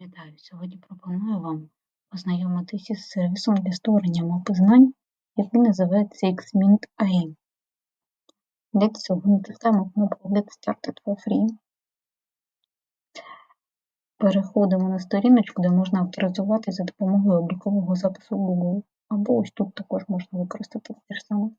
Вітаю! Сьогодні пропоную вам познайомитися з сервісом для створення мапи знань, який називається Xmint AI. Для цього натискаємо кнопку Get Started for Free. Переходимо на сторіночку, де можна авторизувати за допомогою облікового запису Google. Або ось тут також можна використати те ж саме.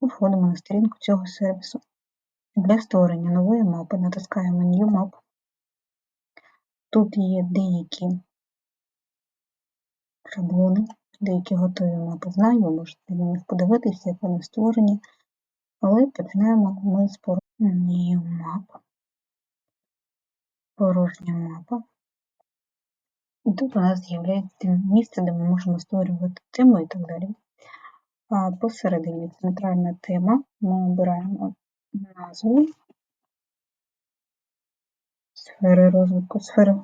Входимо на сторінку цього сервісу. Для створення нової мапи натискаємо New Map. Тут є деякі шаблони, деякі готові мапи знань, ви можете на них подивитися, як вони створені. Але починаємо ми з New Map. Порожня мапа. І тут у нас з'являється місце, де ми можемо створювати тему і так далі. А посередині центральна тема. Ми обираємо назву, сфери розвитку, сфери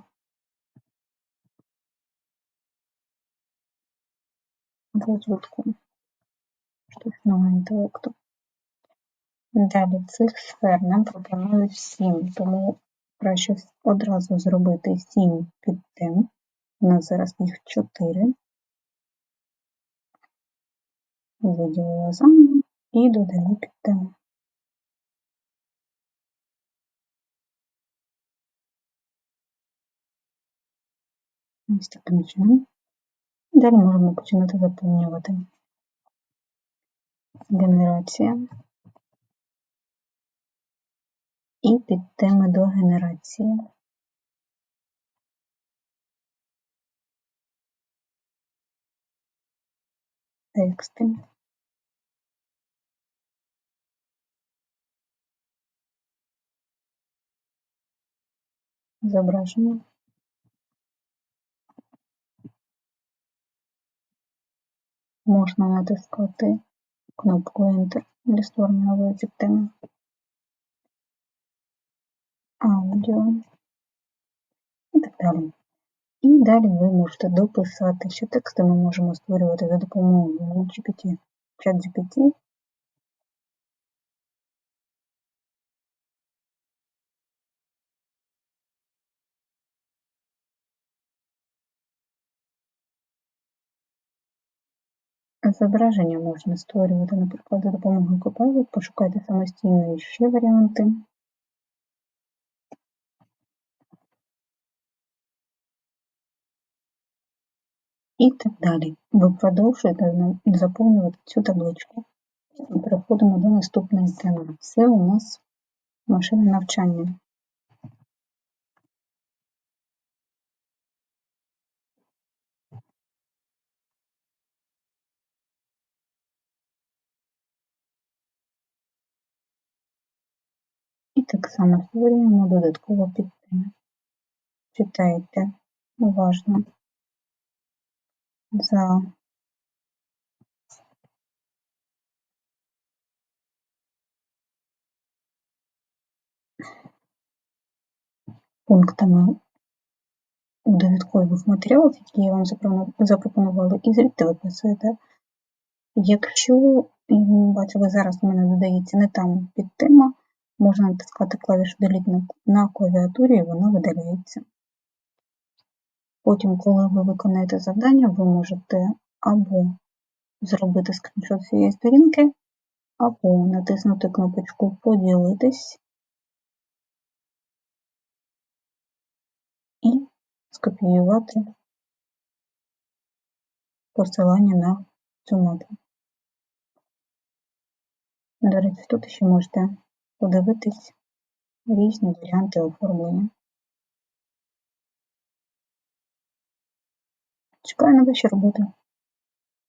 розвитку штучного інтелекту. Далі цих сфер нам пропонують 7, тому краще одразу зробити 7 підтем. У нас зараз їх 4. Виділила заново і додаю підтему. Ось таким чином. Далі можемо починати заповнювати. Генерація і підтеми до генерації. Тексти. Зображення. Можна натискати кнопку Enter для створення нової підтеми. Аудіо і так далі. І далі ви можете дописати, що тексти ми можемо створювати за допомогою GPT, ChatGPT. Зображення можна створювати, наприклад, за допомогою Copilot, пошукайте самостійно ще варіанти. І так далі. Ви продовжуєте заповнювати цю табличку. Переходимо до наступної теми. Це у нас машина навчання. І так само створюємо додатково підтеми. Читайте уважно за пунктами у додаткових матеріалах, які я вам запропонувала, і звідти виписуєте. Якщо, бачили, зараз у мене додається не там підтема, можна натискати клавішу Delete на клавіатурі і вона видаляється. Потім, коли ви виконаєте завдання, ви можете або зробити скріншот цієї сторінки, або натиснути кнопочку Поділитись і скопіювати посилання на цю мапу. До речі, тут ще можете подивитись різні варіанти оформлення. Чекаю на ваші роботи.